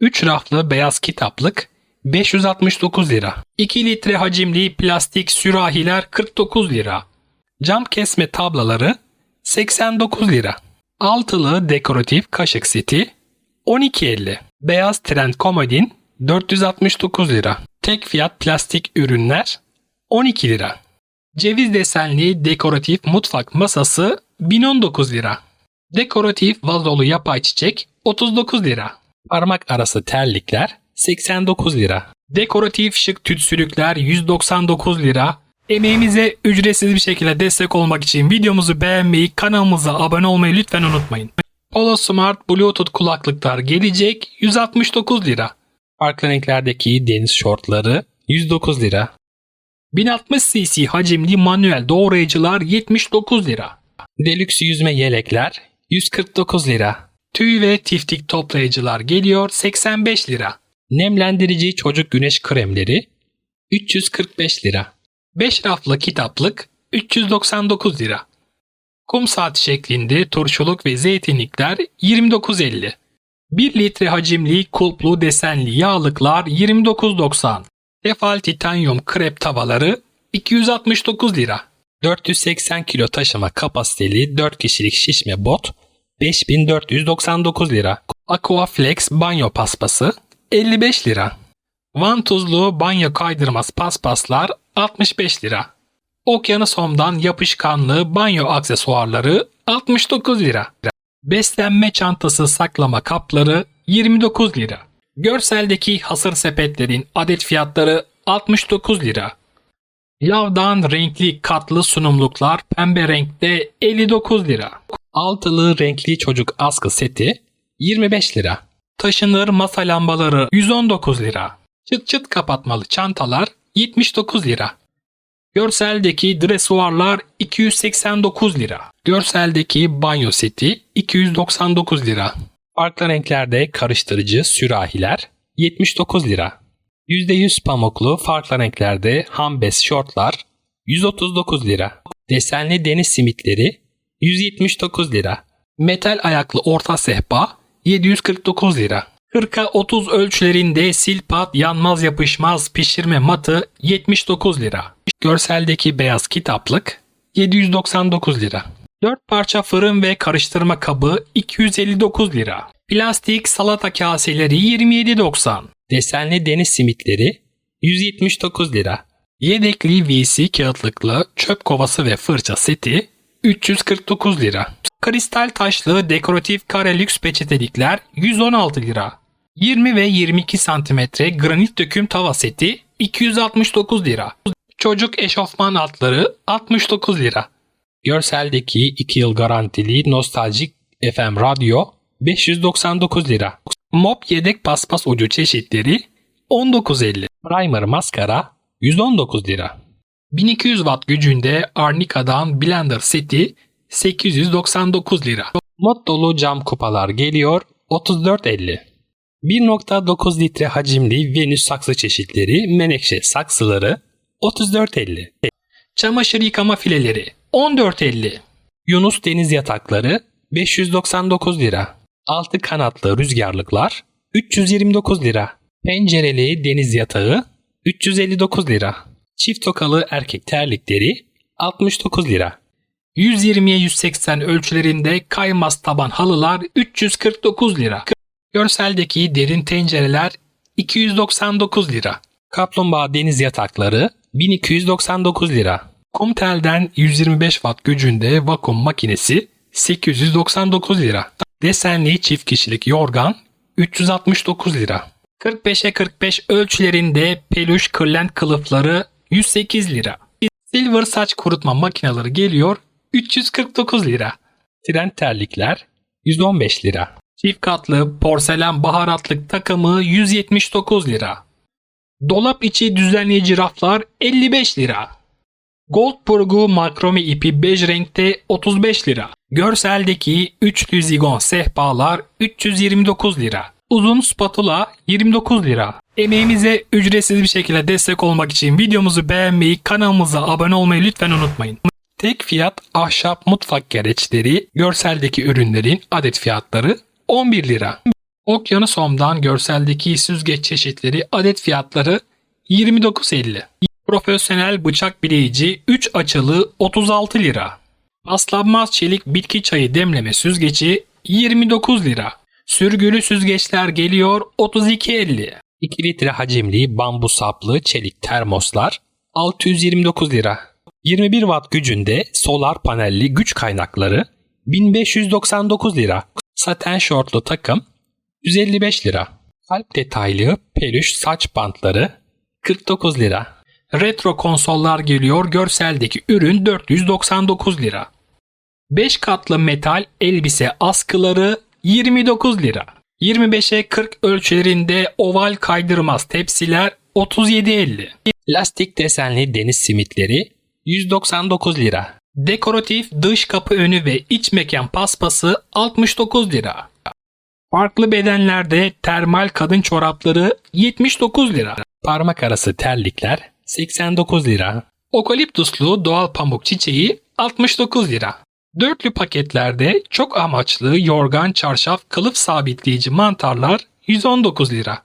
3 raflı beyaz kitaplık 569 lira. 2 litre hacimli plastik sürahiler 49 lira. Cam kesme tablaları 89 lira. Altılı dekoratif kaşık seti 12.50. Beyaz trend komodin 469 lira. Tek fiyat plastik ürünler 12 lira. Ceviz desenli dekoratif mutfak masası 1019 lira. Dekoratif vazolu yapay çiçek 39 lira. Parmak arası terlikler 89 lira. Dekoratif şık tütsülükler 199 lira. Emeğimize ücretsiz bir şekilde destek olmak için videomuzu beğenmeyi, kanalımıza abone olmayı lütfen unutmayın. Polo Smart Bluetooth kulaklıklar gelecek 169 lira. Farklı renklerdeki deniz şortları 109 lira. 1060 cc hacimli manuel doğrayıcılar 79 lira. Deluxe yüzme yelekler 149 lira. Tüy ve tiftik toplayıcılar geliyor 85 lira. Nemlendirici çocuk güneş kremleri 345 lira. 5 raflı kitaplık 399 lira. Kum saati şeklinde turşuluk ve zeytinlikler 29.50. 1 litre hacimli kulplu desenli yağlıklar 29.90. Tefal titanyum krep tavaları 269 lira. 480 kilo taşıma kapasiteli 4 kişilik şişme bot 5499 lira. Aquaflex banyo paspası 55 lira. Van tuzlu banyo kaydırmaz paspaslar 65 lira. Okyanus Home'dan yapışkanlı banyo aksesuarları 69 lira. Beslenme çantası saklama kapları 29 lira. Görseldeki hasır sepetlerin adet fiyatları 69 lira. Lavdan renkli katlı sunumluklar pembe renkte 59 lira. Altılı renkli çocuk askı seti 25 lira. Taşınır masa lambaları 119 lira. Çıt çıt kapatmalı çantalar 79 lira. Görseldeki dresuarlar 289 lira. Görseldeki banyo seti 299 lira. Farklı renklerde karıştırıcı sürahiler 79 lira. %100 pamuklu farklı renklerde hambes şortlar 139 lira. Desenli deniz simitleri 179 lira. Metal ayaklı orta sehpa 749 lira. 40'a 30 ölçülerinde silpat yanmaz yapışmaz pişirme matı 79 lira. Görseldeki beyaz kitaplık 799 lira. 4 parça fırın ve karıştırma kabı 259 lira. Plastik salata kaseleri 27.90. Desenli deniz simitleri 179 lira. Yedekli VC kağıtlıklı çöp kovası ve fırça seti 349 lira. Kristal taşlı dekoratif kare lüks peçetelikler 116 lira. 20 ve 22 cm granit döküm tava seti 269 lira. Çocuk eşofman altları 69 lira. Görseldeki 2 yıl garantili nostaljik FM radyo 599 lira. Mop yedek paspas ucu çeşitleri 19.50. Primer maskara 119 lira. 1200 watt gücünde Arnica'dan blender seti 899 lira. Mod dolu cam kupalar geliyor 34.50. 1.9 litre hacimli Venüs saksı çeşitleri menekşe saksıları 34.50. Çamaşır yıkama fileleri 14.50. Yunus deniz yatakları 599 lira. Altı kanatlı rüzgarlıklar 329 lira. Pencereli deniz yatağı 359 lira. Çift tokalı erkek terlikleri 69 lira. 120'ye 180 ölçülerinde kaymaz taban halılar 349 lira. Görseldeki derin tencereler 299 lira. Kaplumbağa deniz yatakları 1299 lira. Kumtel'den 125 watt gücünde vakum makinesi 899 lira. Desenli çift kişilik yorgan 369 lira. 45'e 45 ölçülerinde peluş kırlent kılıfları 108 lira. Silver saç kurutma makineleri geliyor 349 lira. Tren terlikler 115 lira. Çift katlı porselen baharatlık takımı 179 lira. Dolap içi düzenleyici raflar 55 lira. Goldburgu makrome ipi bej renkte 35 lira. Görseldeki üçlü zigon sehpalar 329 lira. Uzun spatula 29 lira. Emeğimize ücretsiz bir şekilde destek olmak için videomuzu beğenmeyi, kanalımıza abone olmayı lütfen unutmayın. Tek fiyat ahşap mutfak gereçleri, görseldeki ürünlerin adet fiyatları 11 lira. Okyanus Home'dan görseldeki süzgeç çeşitleri adet fiyatları 29.50. Profesyonel bıçak bileyici 3 açılı 36 lira. Paslanmaz çelik bitki çayı demleme süzgeci 29 lira. Sürgülü süzgeçler geliyor 32.50. 2 litre hacimli bambu saplı çelik termoslar 629 lira. 21 watt gücünde solar panelli güç kaynakları 1599 lira. Saten şortlu takım 155 lira. Kalp detaylı peluş saç bantları 49 lira. Retro konsollar geliyor görseldeki ürün 499 lira. 5 katlı metal elbise askıları 29 lira. 25'e 40 ölçülerinde oval kaydırmaz tepsiler 37.50. Lastik desenli deniz simitleri 199 lira. Dekoratif dış kapı önü ve iç mekan paspası 69 lira. Farklı bedenlerde termal kadın çorapları 79 lira. Parmak arası terlikler 89 lira. Okaliptuslu doğal pamuk çiçeği 69 lira. Dörtlü paketlerde çok amaçlı yorgan çarşaf kılıf sabitleyici mantarlar 119 lira.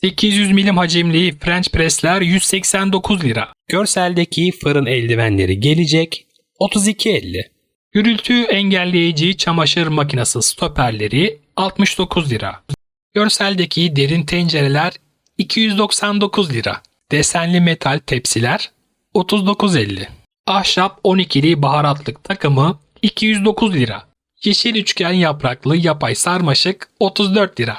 800 milim hacimli French pressler 189 lira. Görseldeki fırın eldivenleri gelecek 32.50. Gürültü engelleyici çamaşır makinesi stoperleri 69 lira. Görseldeki derin tencereler 299 lira. Desenli metal tepsiler 39.50. Ahşap 12'li baharatlık takımı 209 lira. Yeşil üçgen yapraklı yapay sarmaşık 34 lira.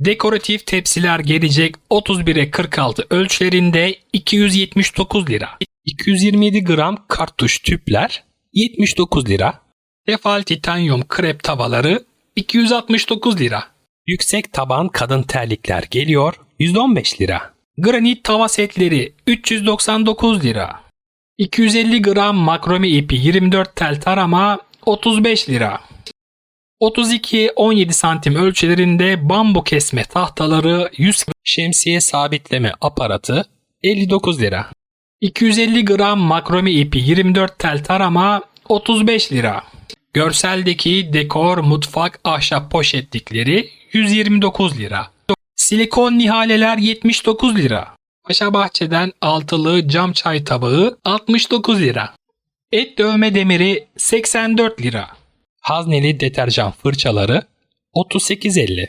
Dekoratif tepsiler gelecek 31'e 46 ölçülerinde 279 lira. 227 gram kartuş tüpler 79 lira. Tefal titanyum krep tavaları 269 lira. Yüksek taban kadın terlikler geliyor 115 lira. Granit tava setleri 399 lira. 250 gram makrome ipi 24 tel tarama 35 lira. 32-17 santim ölçülerinde bambu kesme tahtaları 100 şemsiye sabitleme aparatı 59 lira. 250 gram makrome ipi 24 tel tarama 35 lira. Görseldeki dekor mutfak ahşap poşetlikleri 129 lira. Silikon nihaleler 79 lira. Paşa Bahçe'den altılı cam çay tabağı 69 lira. Et dövme demiri 84 lira. Hazneli deterjan fırçaları 38.50.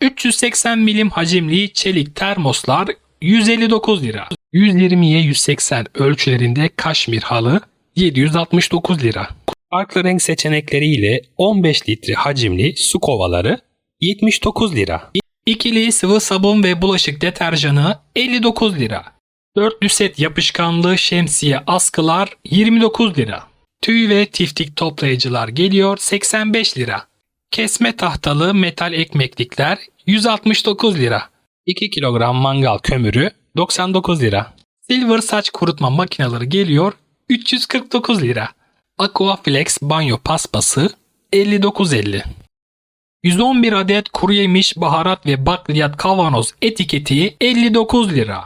380 milim hacimli çelik termoslar 159 lira. 120'ye 180 ölçülerinde kaşmir halı 769 lira. Farklı renk seçenekleriyle 15 litre hacimli su kovaları 79 lira. İkili sıvı sabun ve bulaşık deterjanı 59 lira. Dörtlü set yapışkanlı şemsiye askılar 29 lira. Tüy ve tiftik toplayıcılar geliyor 85 lira. Kesme tahtalı metal ekmeklikler 169 lira. 2 kilogram mangal kömürü 99 lira. Silver saç kurutma makineleri geliyor 349 lira. Aquaflex banyo paspası 59.50. 111 adet kuru yemiş, baharat ve bakliyat kavanoz etiketi 59 lira.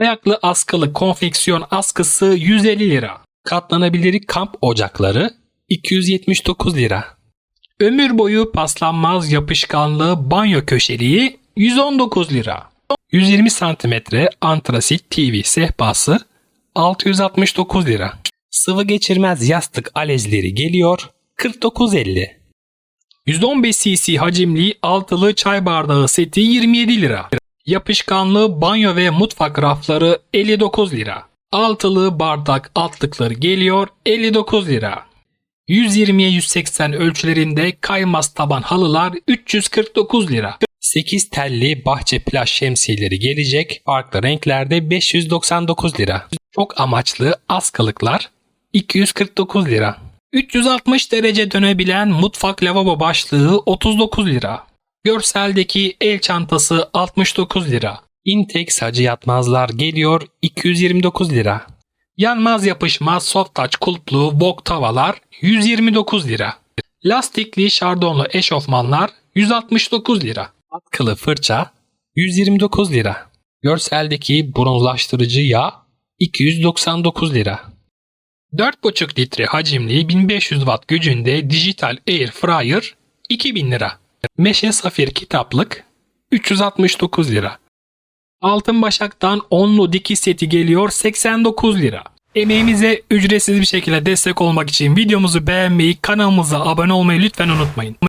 Ayaklı askılı konfeksiyon askısı 150 lira. Katlanabilir kamp ocakları 279 lira. Ömür boyu paslanmaz yapışkanlı banyo köşeliği 119 lira. 120 cm antrasit TV sehpası 669 lira. Sıvı geçirmez yastık alezleri geliyor 49.50. 115 cc hacimli altılı çay bardağı seti 27 lira. Yapışkanlı banyo ve mutfak rafları 59 lira. Altılı bardak altlıkları geliyor 59 lira. 120'ye 180 ölçülerinde kaymaz taban halılar 349 lira. 8 telli bahçe plaj şemsiyeleri gelecek. Farklı renklerde 599 lira. Çok amaçlı askılıklar 249 lira. 360 derece dönebilen mutfak lavabo başlığı 39 lira. Görseldeki el çantası 69 lira. Intex hacı yatmazlar geliyor 229 lira. Yanmaz yapışmaz soft touch kulplu wok tavalar 129 lira. Lastikli şardonlu eşofmanlar 169 lira. Atkılı fırça 129 lira. Görseldeki bronzlaştırıcı yağ 299 lira. 4,5 litre hacimli 1500 watt gücünde dijital air fryer 2000 lira. Meşe Safir kitaplık 369 lira. Altın Başak'tan onlu dikiş seti geliyor 89 lira. Emeğimize ücretsiz bir şekilde destek olmak için videomuzu beğenmeyi, kanalımıza abone olmayı lütfen unutmayın.